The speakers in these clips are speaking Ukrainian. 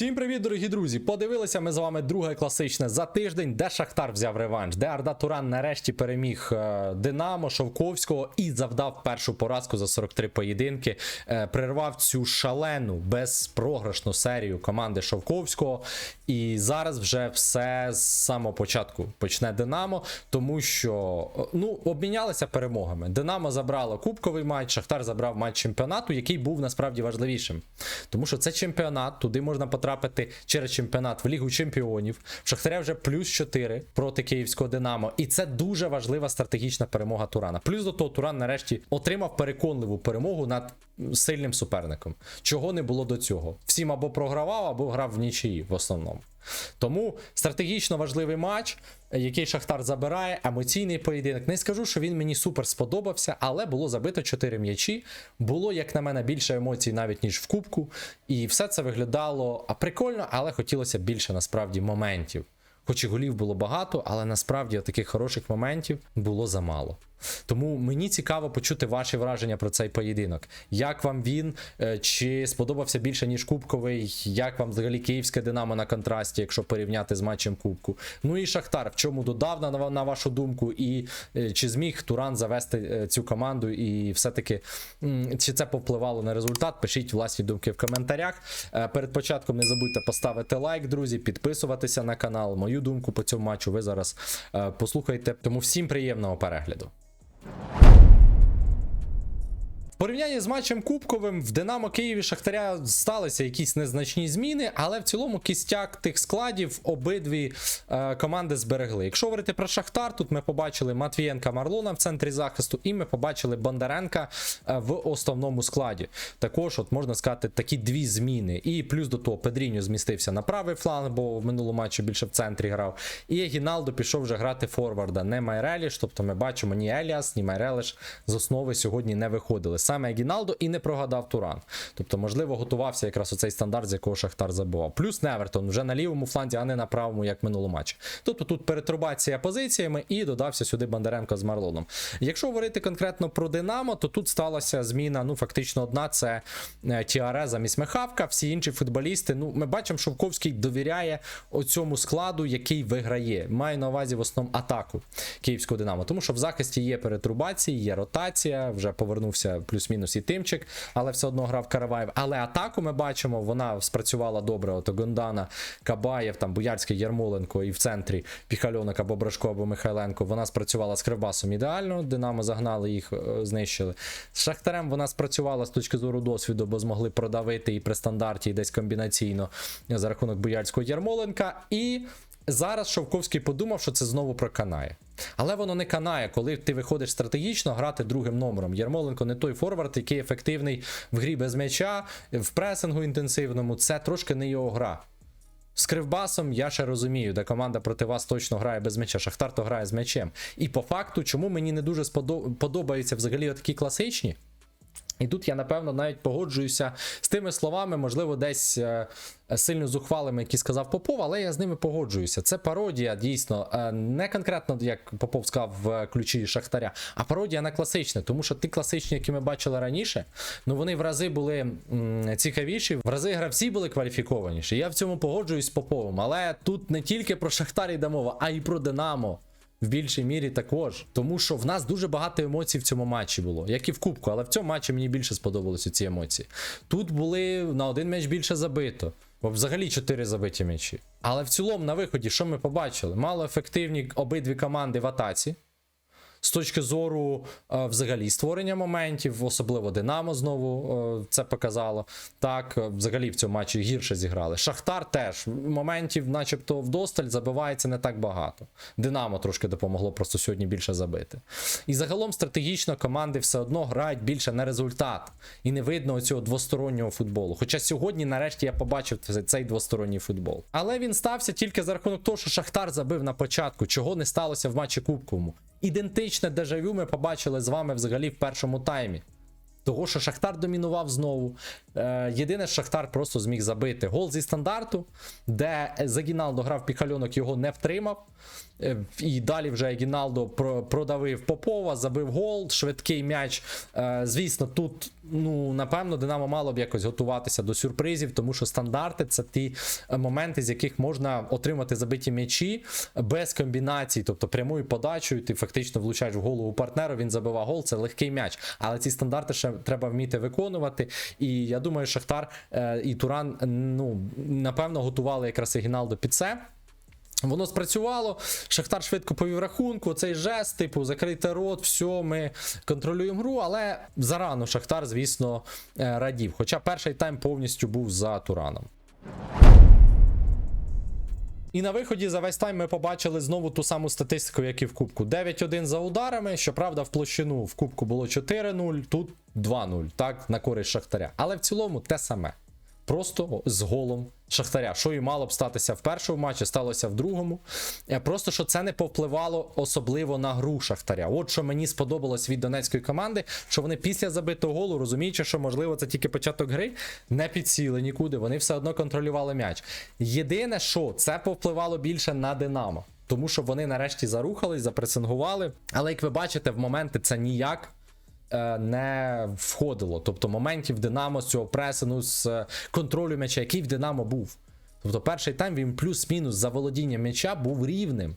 Всім привіт, дорогі друзі! Подивилися ми з вами друге класичне за тиждень, де Шахтар взяв реванш, де Арда Туран нарешті переміг е, Динамо Шовковського і завдав першу поразку за 43 поєдинки. Е, прервав цю шалену безпрограшну серію команди Шовковського. І зараз вже все з самого початку почне Динамо, тому що е, ну обмінялися перемогами. Динамо забрало кубковий матч, Шахтар забрав матч чемпіонату, який був насправді важливішим. Тому що це чемпіонат, туди можна потрапити через чемпіонат в Лігу Чемпіонів. В Шахтаря вже плюс 4 проти київського Динамо. І це дуже важлива стратегічна перемога Турана. Плюс до того Туран нарешті отримав переконливу перемогу над сильним суперником. Чого не було до цього. Всім або програвав, або грав в нічиї в основному. Тому стратегічно важливий матч, який Шахтар забирає, емоційний поєдинок. Не скажу, що він мені супер сподобався, але було забито 4 м'ячі. Було, як на мене, більше емоцій навіть ніж в кубку. І все це виглядало прикольно, але хотілося більше насправді моментів. Хоч і голів було багато, але насправді таких хороших моментів було замало. Тому мені цікаво почути ваші враження про цей поєдинок. Як вам він? Е, Чи сподобався більше, ніж Кубковий? Як вам взагалі київське Динамо на контрасті, якщо порівняти з матчем Кубку? Ну і Шахтар, в чому додав на, на вашу думку? І е, чи зміг Туран завести е, цю команду? І все-таки чи це повпливало на результат? Пишіть власні думки в коментарях. Перед початком не забудьте поставити лайк, друзі, підписуватися на канал. Мою думку по цьому матчу ви зараз е, послухайте. Тому всім приємного перегляду. Порівнянні з матчем Кубковим в Динамо Києві Шахтаря сталися якісь незначні зміни, але в цілому кістяк тих складів обидві е, команди зберегли. Якщо говорити про Шахтар, тут ми побачили Матвієнка Марлона в центрі захисту, і ми побачили Бондаренка е, в основному складі. Також, от можна сказати, такі дві зміни. І плюс до того Педріньо змістився на правий фланг, бо в минулому матчі більше в центрі грав. І Гіналдо пішов вже грати форварда, не Майреліш. Тобто ми бачимо ні Еліас, ні Майреліш з основи сьогодні не виходили. Саме Гіналдо і не прогадав Туран. Тобто, можливо, готувався якраз оцей стандарт, з якого Шахтар забував. Плюс Невертон вже на лівому фланзі, а не на правому, як минулому матчі. Тобто тут перетрубація позиціями і додався сюди Бондаренко з Марлоном. Якщо говорити конкретно про Динамо, то тут сталася зміна. Ну, фактично, одна це е, Тіаре замість Мехавка. Всі інші футболісти. Ну, ми бачимо, Шовковський довіряє оцьому складу, який виграє. Маю на увазі в основному атаку київського Динамо. Тому що в захисті є перетрубації, є ротація. Вже повернувся плюс-мінус і Тимчик, але все одно грав Караваєв. Але атаку ми бачимо, вона спрацювала добре. Ото Гондана, Кабаєв, там Буярський, Ярмоленко і в центрі Піхальонок або Брашко, або Михайленко. Вона спрацювала з Кривбасом ідеально. Динамо загнали їх, е, знищили. З Шахтарем вона спрацювала з точки зору досвіду, бо змогли продавити і при стандарті, і десь комбінаційно за рахунок Буярського Ярмоленка. І зараз Шовковський подумав, що це знову проканає. Але воно не канає, коли ти виходиш стратегічно грати другим номером. Ярмоленко не той форвард, який ефективний в грі без м'яча, в пресингу інтенсивному. Це трошки не його гра. З Кривбасом я ще розумію, де команда проти вас точно грає без м'яча. Шахтар то грає з м'ячем. І по факту, чому мені не дуже сподо- подобаються взагалі такі класичні. І тут я напевно навіть погоджуюся з тими словами, можливо, десь е, сильно зухвалими, які сказав Попов, але я з ними погоджуюся. Це пародія, дійсно, е, не конкретно, як Попов сказав в ключі Шахтаря, а пародія на класичне, тому що ті класичні, які ми бачили раніше, ну вони в рази були цікавіші, в рази гравці були кваліфікованіші. Я в цьому погоджуюсь з Поповим, але тут не тільки про Шахтар йде мова, а й про Динамо. В більшій мірі також, тому що в нас дуже багато емоцій в цьому матчі було, як і в Кубку, але в цьому матчі мені більше сподобалися ці емоції. Тут були на один м'яч більше забито, бо взагалі чотири забиті м'ячі. Але в цілому на виході, що ми побачили? Мало ефективні обидві команди в атаці. З точки зору е, взагалі створення моментів, особливо Динамо знову е, це показало. Так, е, взагалі в цьому матчі гірше зіграли. Шахтар теж моментів, начебто, вдосталь забивається не так багато. Динамо трошки допомогло просто сьогодні більше забити. І загалом стратегічно команди все одно грають більше на результат. І не видно оцього двостороннього футболу. Хоча сьогодні, нарешті, я побачив цей- цей двосторонній футбол. Але він стався тільки за рахунок того, що Шахтар забив на початку, чого не сталося в матчі Кубковому. Ідентичне дежавю ми побачили з вами взагалі в першому таймі. Того, що Шахтар домінував знову. Е, єдине, Шахтар просто зміг забити гол зі стандарту, де Загінал дограв піхальонок, його не втримав. Е, і далі вже Гіналдо продавив Попова, забив гол, швидкий м'яч. Е, звісно, тут, ну, напевно, Динамо мало б якось готуватися до сюрпризів, тому що стандарти це ті е, моменти, з яких можна отримати забиті м'ячі без комбінацій, тобто прямою подачею, ти фактично влучаєш в голову партнеру, він забиває гол, це легкий м'яч. Але ці стандарти ще треба вміти виконувати. І я думаю, Шахтар і Туран, ну, напевно, готували якраз Гіналдо під це. Воно спрацювало. Шахтар швидко повів рахунку. Цей жест, типу, закрити рот, все, ми контролюємо гру. Але зарано Шахтар, звісно, е, радів. Хоча перший тайм повністю був за Тураном. І на виході за весь тайм ми побачили знову ту саму статистику, як і в Кубку. 9-1 за ударами. Щоправда, в площину в Кубку було 4-0, тут 2-0, так, на користь Шахтаря. Але в цілому те саме. Просто з голом Шахтаря. Що і мало б статися в першому матчі, сталося в другому. Е, Просто що це не повпливало особливо на гру Шахтаря. От що мені сподобалось від донецької команди, що вони після забитого голу, розуміючи, що можливо це тільки початок гри, не підсіли нікуди. Вони все одно контролювали м'яч. Єдине, що це повпливало більше на Динамо. Тому що вони нарешті зарухались, запресингували. Але як ви бачите, в моменти це ніяк не входило. Тобто моментів Динамо з цього пресину, з е, контролю м'яча, який в Динамо був. Тобто перший тайм він плюс-мінус за володіння м'яча був рівним.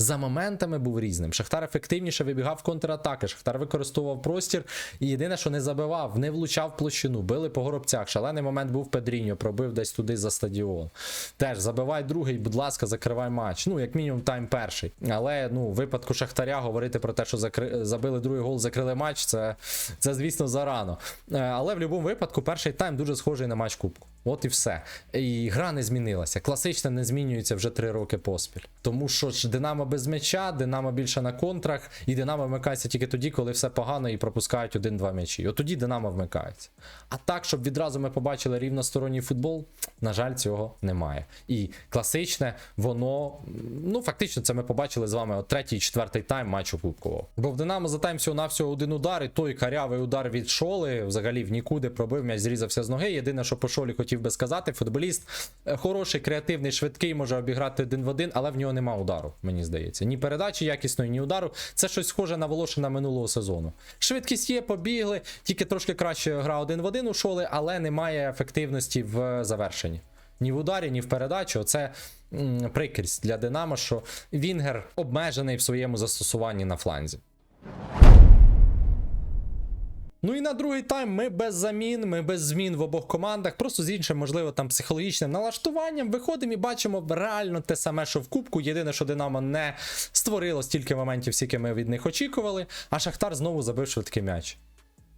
За моментами був різним. Шахтар ефективніше вибігав контратаки. Шахтар використовував простір. І єдине, що не забивав, не влучав площину, били по горобцях. Шалений момент був Педріньо, пробив десь туди за стадіон. Теж забивай другий, будь ласка, закривай матч. Ну, як мінімум, тайм перший. Але ну, в випадку Шахтаря говорити про те, що закри... забили другий гол, закрили матч, це, це звісно, зарано. Е, Але в будь-якому випадку перший тайм дуже схожий на матч Кубку. От і все. І гра не змінилася. Класична не змінюється вже три роки поспіль. Тому що ж Динамо без м'яча, Динамо більше на контрах, і Динамо вмикається тільки тоді, коли все погано і пропускають один-два м'ячі. От тоді Динамо вмикається. А так, щоб відразу ми побачили рівносторонній футбол, на жаль, цього немає. І класичне, воно, ну фактично, це ми побачили з вами от третій і четвертий тайм матчу Кубкового. Бо в Динамо за тайм всього навсього один удар, і той карявий удар від шоли взагалі в нікуди пробив м'яч, зрізався з ноги. Єдине, що по шолі хотів би сказати, футболіст е, хороший, креативний, швидкий, може обіграти один в один, але в нього нема удару, мені здається. Ні передачі якісної, ні удару. Це щось схоже на Волошина минулого сезону. Швидкість є, побігли, тільки трошки краще гра один в один у шоли, але немає ефективності в завершенні. Ні в ударі, ні в передачі. Оце прикрість для Динамо, що Вінгер обмежений в своєму застосуванні на фланзі. Ну і на другий тайм ми без замін, ми без змін в обох командах, просто з іншим, можливо, там психологічним налаштуванням виходимо і бачимо реально те саме, що в Кубку. Єдине, що Динамо не створило стільки моментів, скільки ми від них очікували, а Шахтар знову забив швидкий м'яч.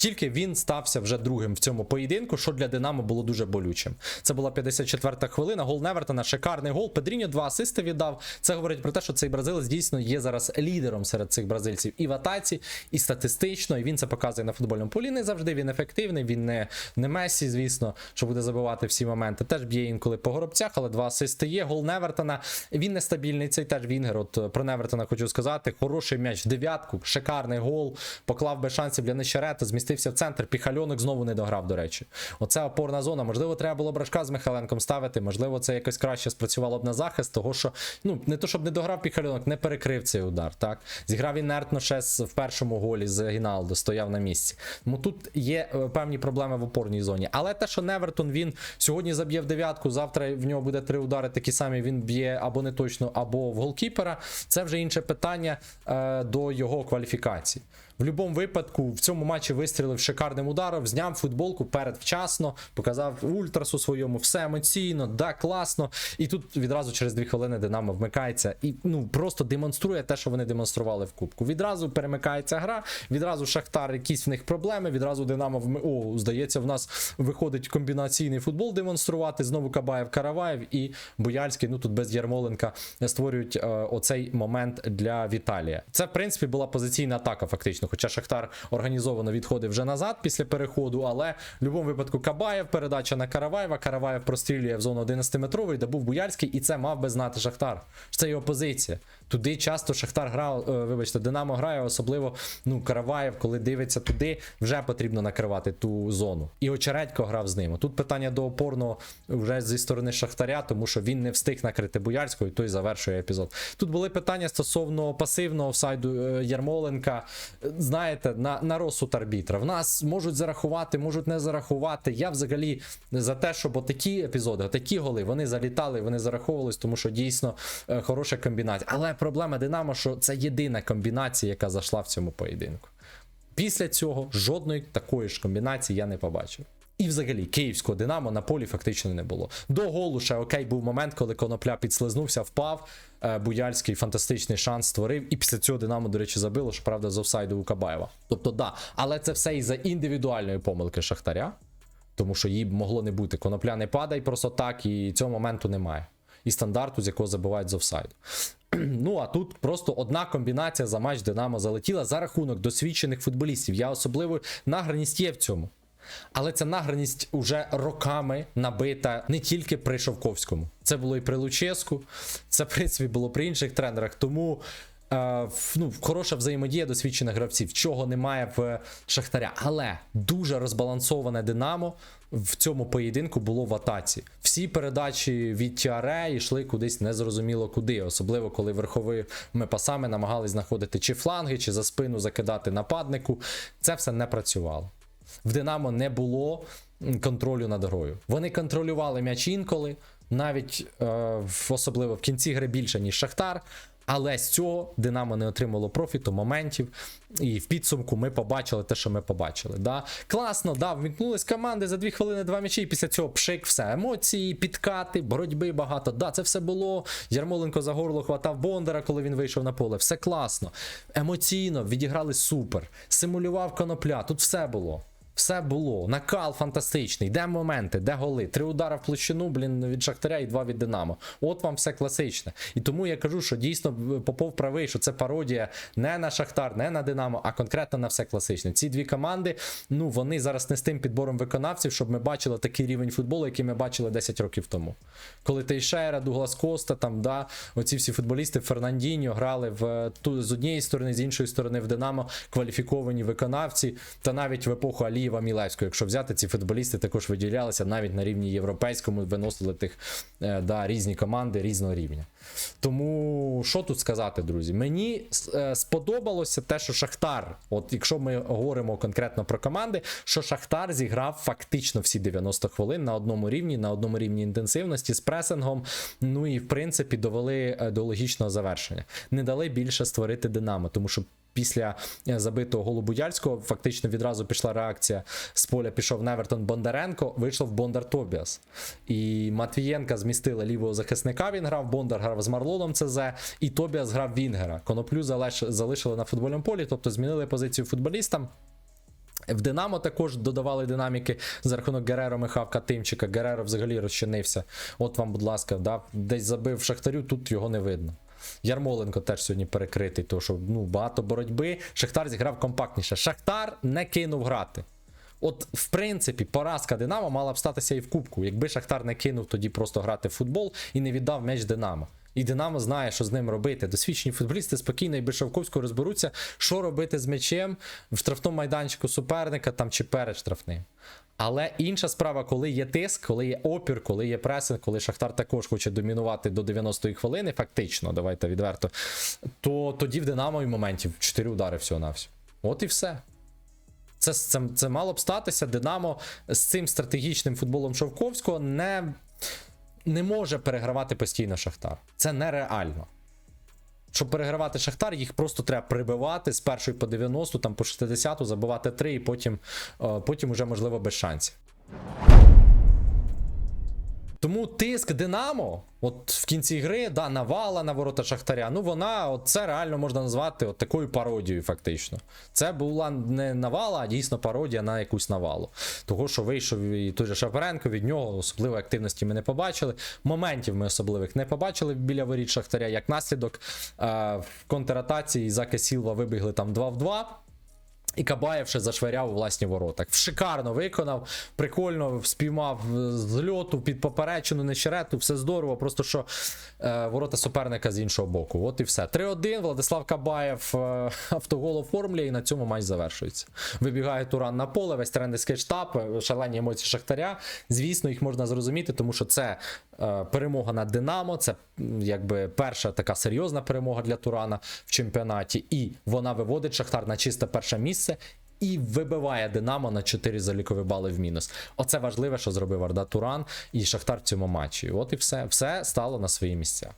Тільки він стався вже другим в цьому поєдинку, що для Динамо було дуже болючим. Це була 54-та хвилина. Гол Невертона, шикарний гол. Педріньо два асисти віддав. Це говорить про те, що цей бразилець дійсно є зараз лідером серед цих бразильців і в атаці, і статистично. І він це показує на футбольному полі. Не завжди він ефективний. Він не, не Месі, звісно, що буде забивати всі моменти. Теж б'є інколи по горобцях, але два асисти є. Гол Невертона. Він нестабільний. Цей теж Вінгер. От е, про Невертона хочу сказати. Хороший м'яч дев'ятку, шикарний гол. Поклав без шансів для Нещерета, змістився в центр. Піхальонок знову не дограв, до речі. Оце опорна зона. Можливо, треба було брашка з Михайленком ставити. Можливо, це якось краще спрацювало б на захист, того що ну не то, щоб не дограв Піхальонок, не перекрив цей удар. Так зіграв інертно ще в першому голі з Гіналдо, стояв на місці. Тому тут є е, певні проблеми в опорній зоні. Але те, що Невертон він сьогодні заб'є в дев'ятку, завтра в нього буде три удари, такі самі він б'є або не точно, або в голкіпера. Це вже інше питання е, до його кваліфікації. В будь-якому випадку в цьому матчі вистрілив шикарним ударом, зняв футболку передвчасно, показав ультрасу своєму, все емоційно, да, класно. І тут відразу через дві хвилини Динамо вмикається і ну просто демонструє те, що вони демонстрували в Кубку. Відразу перемикається гра, відразу Шахтар, якісь в них проблеми. Відразу Динамо вми... О, здається, в нас виходить комбінаційний футбол демонструвати. Знову Кабаєв, Караваєв і Буяльський. Ну тут без Ярмоленка створюють е, оцей момент для Віталія. Це в принципі була позиційна атака, фактично. Хоча Шахтар організовано відходив вже назад після переходу, але в будь-якому випадку Кабаєв, передача на Караваєва. Караваєв прострілює в зону 11-метровий, де був Буяльський, і це мав би знати Шахтар. Це його позиція. Туди часто Шахтар грав, е, вибачте, Динамо грає, особливо ну, Караваєв, коли дивиться туди, вже потрібно накривати ту зону. І Очередько грав з ним. Тут питання до опорного вже зі сторони Шахтаря, тому що він не встиг накрити Буяльського, і той завершує епізод. Тут були питання стосовно пасивного офсайду е, Ярмоленка. Знаєте, на, на розсуд арбітра. В нас можуть зарахувати, можуть не зарахувати. Я взагалі за те, щоб отакі епізоди, такі голи, вони залітали, вони зараховувались, тому що дійсно е, хороша комбінація. Але проблема Динамо, що це єдина комбінація, яка зайшла в цьому поєдинку. Після цього жодної такої ж комбінації я не побачив. І взагалі київського Динамо на полі фактично не було. До голу ще окей, був момент, коли конопля підслизнувся, впав. е, Буяльський фантастичний шанс створив, і після цього Динамо, до речі, забило, що правда з офсайду у Кабаєва. Тобто, да, але це все із-за індивідуальної помилки Шахтаря, тому що їй могло не бути. Конопля не падає просто так, і цього моменту немає. І стандарту, з якого забивають з офсайду. Ну а тут просто одна комбінація за матч Динамо залетіла за рахунок досвідчених футболістів. Я особливо награність є в цьому. Але ця награність уже роками набита не тільки при Шовковському. Це було і при Луческу, це, в принципі, було при інших тренерах. Тому ну, хороша взаємодія досвідчених гравців, чого немає в Шахтаря. Але дуже розбалансоване Динамо в цьому поєдинку було в атаці. Всі передачі від Тіаре йшли кудись незрозуміло куди, особливо коли верховими пасами намагались знаходити чи фланги, чи за спину закидати нападнику. Це все не працювало. В Динамо не було контролю над грою. Вони контролювали м'яч інколи, навіть е, особливо в кінці гри більше, ніж Шахтар. Але з цього Динамо не отримало профіту, моментів. І в підсумку ми побачили те, що ми побачили. Да? Класно, да, вмікнулись команди за дві хвилини, два м'ячі, і після цього пшик, все. Емоції, підкати, боротьби багато. Да, це все було. Ярмоленко за горло хватав Бондара, коли він вийшов на поле. Все класно. Емоційно відіграли супер. Симулював конопля. Тут все було. Все було. Накал фантастичний. Де моменти, де голи? Три удари в площину, блін, від Шахтаря і два від Динамо. От вам все класичне. І тому я кажу, що дійсно Попов правий, що це пародія не на Шахтар, не на Динамо, а конкретно на все класичне. Ці дві команди, ну вони зараз не з тим підбором виконавців, щоб ми бачили такий рівень футболу, який ми бачили 10 років тому. Коли Тейшера, Дуглас Коста, там, да, оці всі футболісти Фернандіньо грали в ту з однієї сторони, з іншої сторони в Динамо кваліфіковані виконавці, та навіть в епоху Алієва Мілевського, якщо взяти, ці футболісти також виділялися навіть на рівні європейському, виносили тих е, да, різні команди різного рівня. Тому що тут сказати, друзі? Мені е, сподобалося те, що Шахтар, от якщо ми говоримо конкретно про команди, що Шахтар зіграв фактично всі 90 хвилин на одному рівні, на одному рівні інтенсивності з пресингом. Ну і в принципі довели е, до логічного завершення. Не дали більше створити Динамо, тому що. Після е, забитого голу Будяльського фактично відразу пішла реакція. З поля пішов Невертон Бондаренко, вийшов Бондар Тобіас. І Матвієнка змістили лівого захисника. Він грав, Бондар грав з Марлоном ЦЗ, і Тобіас грав Вінгера. Коноплю залиш- залишили на футбольному полі, тобто змінили позицію футболістам. В Динамо також додавали динаміки за рахунок Гереро Михавка Тимчика. Гереро взагалі розчинився. От вам, будь ласка, да, десь забив Шахтарю, тут його не видно. Ярмоленко теж сьогодні перекритий, тому що ну, багато боротьби. Шахтар зіграв компактніше. Шахтар не кинув грати. От, в принципі, поразка Динамо мала б статися і в Кубку, якби Шахтар не кинув тоді просто грати в футбол і не віддав м'яч Динамо. І Динамо знає, що з ним робити. Досвідчені футболісти спокійно і без Шовковського розберуться, що робити з м'ячем в штрафному майданчику суперника там чи перед штрафним. Але інша справа, коли є тиск, коли є опір, коли є пресинг, коли Шахтар також хоче домінувати до 90-ї хвилини, фактично, давайте відверто, то тоді в Динамо і моментів 4 удари всього на всього. От і все. Це, це, це мало б статися. Динамо з цим стратегічним футболом Шовковського не, не може перегравати постійно Шахтар. Це нереально. Щоб перегравати Шахтар, їх просто треба прибивати з першої по 90, там по 60, забивати 3 і потім, е, потім уже можливо без шансів. Тому тиск Динамо, от в кінці гри, да, навала на ворота Шахтаря. Ну вона, от це реально можна назвати от такою пародією, фактично. Це була не навала, а дійсно пародія на якусь навалу. Того, що вийшов і той же Шапаренко, від нього особливої активності ми не побачили. Моментів ми особливих не побачили біля воріт Шахтаря. Як наслідок, в контратаці Ізака Сілва вибігли там 2 в 2. І Кабаєв ще зашвиряв у власні ворота. Шикарно виконав, прикольно спіймав з льоту під поперечину, нещерету, все здорово. Просто що е, ворота суперника з іншого боку. От і все. 3-1. Владислав Кабаєв е, автогол оформлює, і на цьому матч завершується. Вибігає Туран на поле, весь тренерський штаб, е, шалені емоції Шахтаря. Звісно, їх можна зрозуміти, тому що це е, перемога над Динамо, це якби перша така серйозна перемога для Турана в чемпіонаті. І вона виводить Шахтар на чисте перше місце. І вибиває Динамо на 4 залікові бали в мінус. Оце важливе, що зробив Арда Туран і Шахтар в цьому матчі. От і все. Все стало на свої місця.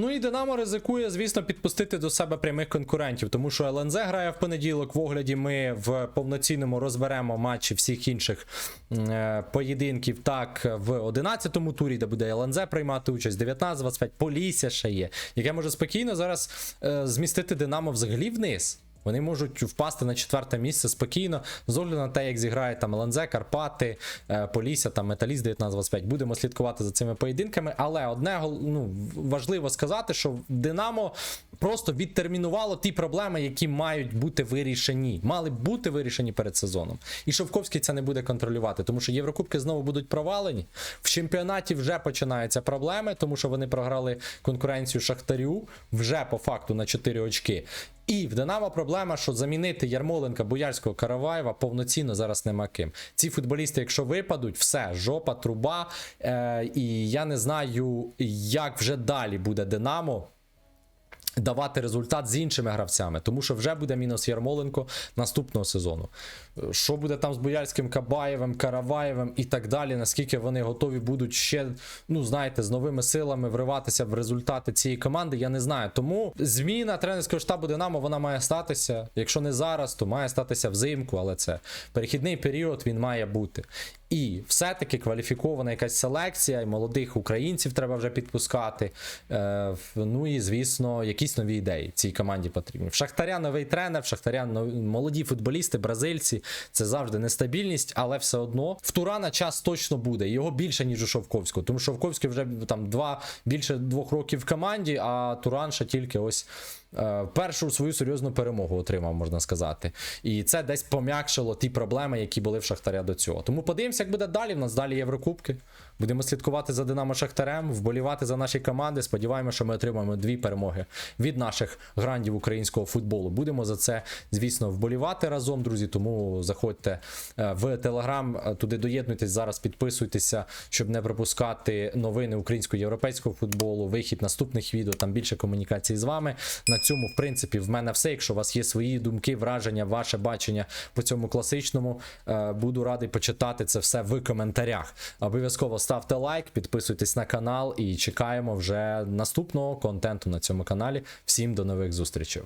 Ну і Динамо ризикує, звісно, підпустити до себе прямих конкурентів, тому що ЛНЗ грає в понеділок. В огляді ми в повноцінному розберемо матчі всіх інших е, поєдинків. Так, в 11-му турі, де буде ЛНЗ приймати участь, 19-25, Полісся ще є, яке може спокійно зараз е, змістити Динамо взагалі вниз. Вони можуть впасти на четверте місце спокійно, з огляду на те, як зіграє там ЛНЗ, Карпати, е, Полісся, там Металіст 19-25. Будемо слідкувати за цими поєдинками. Але одне ну, важливо сказати, що Динамо просто відтермінувало ті проблеми, які мають бути вирішені. Мали бути вирішені перед сезоном. І Шовковський це не буде контролювати, тому що Єврокубки знову будуть провалені. В чемпіонаті вже починаються проблеми, тому що вони програли конкуренцію Шахтарю вже по факту на 4 очки. І в Динамо проблема, що замінити Ярмоленка, Боярського, Караваєва повноцінно зараз нема ким. Ці футболісти, якщо випадуть, все, жопа, труба. Е, і я не знаю, як вже далі буде Динамо. Давати результат з іншими гравцями, тому що вже буде мінус Ярмоленко наступного сезону. Що буде там з Боярським Кабаєвим, Караваєвим і так далі, наскільки вони готові будуть ще, ну знаєте, з новими силами вриватися в результати цієї команди, я не знаю. Тому зміна тренерського штабу Динамо вона має статися. Якщо не зараз, то має статися взимку, але це перехідний період він має бути. І все-таки кваліфікована якась селекція, і молодих українців треба вже підпускати. Е, ну і звісно, якісь нові ідеї цій команді потрібні. В Шахтаря новий тренер, в Шахтаря молоді футболісти, бразильці. Це завжди нестабільність, але все одно в Турана час точно буде. Його більше, ніж у Шовковського. Тому Шовковський вже там два більше двох років в команді, а Туран ще тільки ось. Е, Першу свою серйозну перемогу отримав, можна сказати. І це десь пом'якшило ті проблеми, які були в Шахтаря до цього. Тому подивимося, як буде далі. В нас далі Єврокубки. Будемо слідкувати за Динамо Шахтарем, вболівати за наші команди. Сподіваємося, що ми отримаємо дві перемоги від наших грандів українського футболу. Будемо за це, звісно, вболівати разом, друзі. Тому заходьте е, в Телеграм, туди доєднуйтесь зараз, підписуйтеся, щоб не пропускати новини українського європейського футболу, вихід наступних відео, там більше комунікації з вами. На цьому, в принципі, в мене все. Якщо у вас є свої думки, враження, ваше бачення по цьому класичному, е, буду радий почитати це все в коментарях. Обов'язково ставте лайк, підписуйтесь на канал і чекаємо вже наступного контенту на цьому каналі. Всім до нових зустрічей.